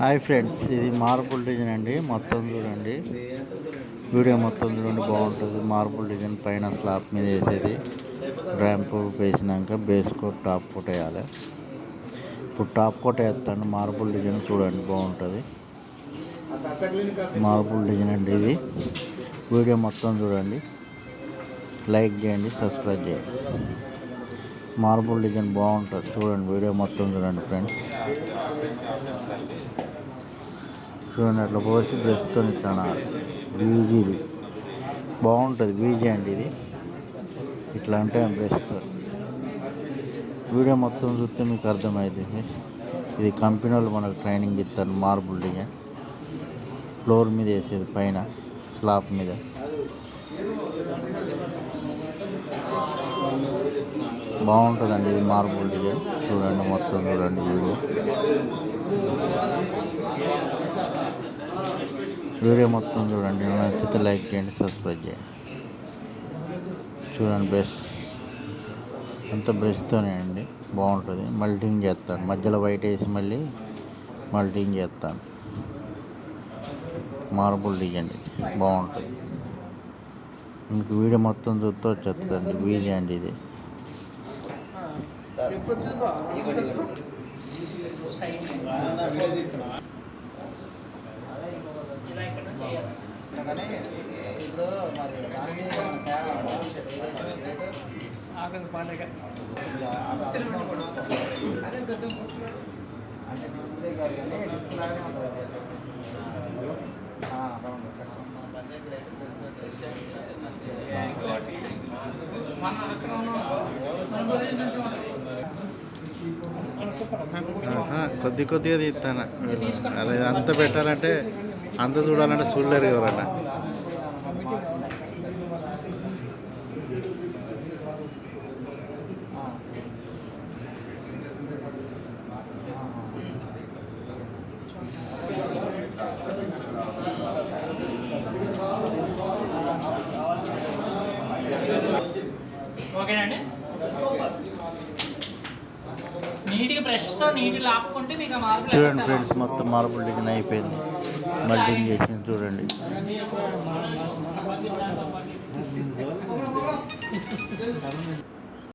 Hi friends ఇది marble design అండి. మొత్తం చూడండి. వీడియో మొత్తం చూడండి బాగుంటుంది. మార్బుల్ డిజైన్ పైన స్లాబ్ మీద వేసేది. ర్యాంప్ వేసినాక బేస్ కోట్ టాప్ కోట్ వేయాలి. ఇప్పుడు టాప్ కోట్ వేస్తాను. మార్బుల్ డిజైన్ చూడండి బాగుంటుంది. మార్బుల్ డిజైన్ అండి ఇది. వీడియో మొత్తం చూడండి. లైక్ చేయండి సబ్స్క్రైబ్ చేయండి. మార్బుల్ డిజైన్ బాగుంటుంది. చూడండి వీడియో మొత్తం చూడండి ఫ్రెండ్స్. చూడండి అట్లా పోసి బ్రష్తో ఇట్లా బీజీ బీజీది బాగుంటుంది బీజీ అండి ఇది. ఇట్లా అంటే బ్రష్తో వీడియో మొత్తం చూస్తే మీకు అర్థమవుతుంది ఇది కంపెనీ వాళ్ళు మనకు ట్రైనింగ్ ఇస్తారు మార్బుల్ డిజైన్ ఫ్లోర్ మీద వేసేది పైన స్లాబ్ మీద. బాగుంటుందండి ఇది మార్బుల్ డిజైన్ చూడండి మొత్తం చూడండి వీడియో. వీడియో మొత్తం చూడండి. నచ్చితే లైక్ చేయండి సబ్స్క్రైబ్ చేయండి. చూడండి బ్రష్. అంత బ్రష్తోనే అండి. బాగుంటుంది. మల్టింగ్ చేస్తాను. మధ్యలో వైట్ వేసి మళ్ళీ మల్టింగ్ చేస్తాను. మార్బుల్ డిజైన్ ఇది. బాగుంటుంది. మీకు వీడియో మొత్తం చూస్తే వచ్చేస్తుందండి. వీడియో అండి ఇది. ఇప్పుడు మరి ఆగదు పండుగ. అంటే డిస్ప్లే కాదు కానీ డిస్ప్లే లాగానే ఉంటుంది ఆ, అవును సార్. ఇంకోటి మన అక్కడ ఆహా, కొద్ది కొద్దిగా తీస్తాను. అలా అంత పెట్టాలంటే అంత చూడాలంటే చూడలేరు ఎవరన్నా. ఓకేనండి. నీట్గా బ్రష్తో నీట్గా ఆపుకుంటే మీకు ఆ మార్పులు చూడండి ఫ్రెండ్స్ మొత్తం మార్బుల్ డిజైన్ అయిపోయింది. మల్టింగ్ చేసింది చూడండి.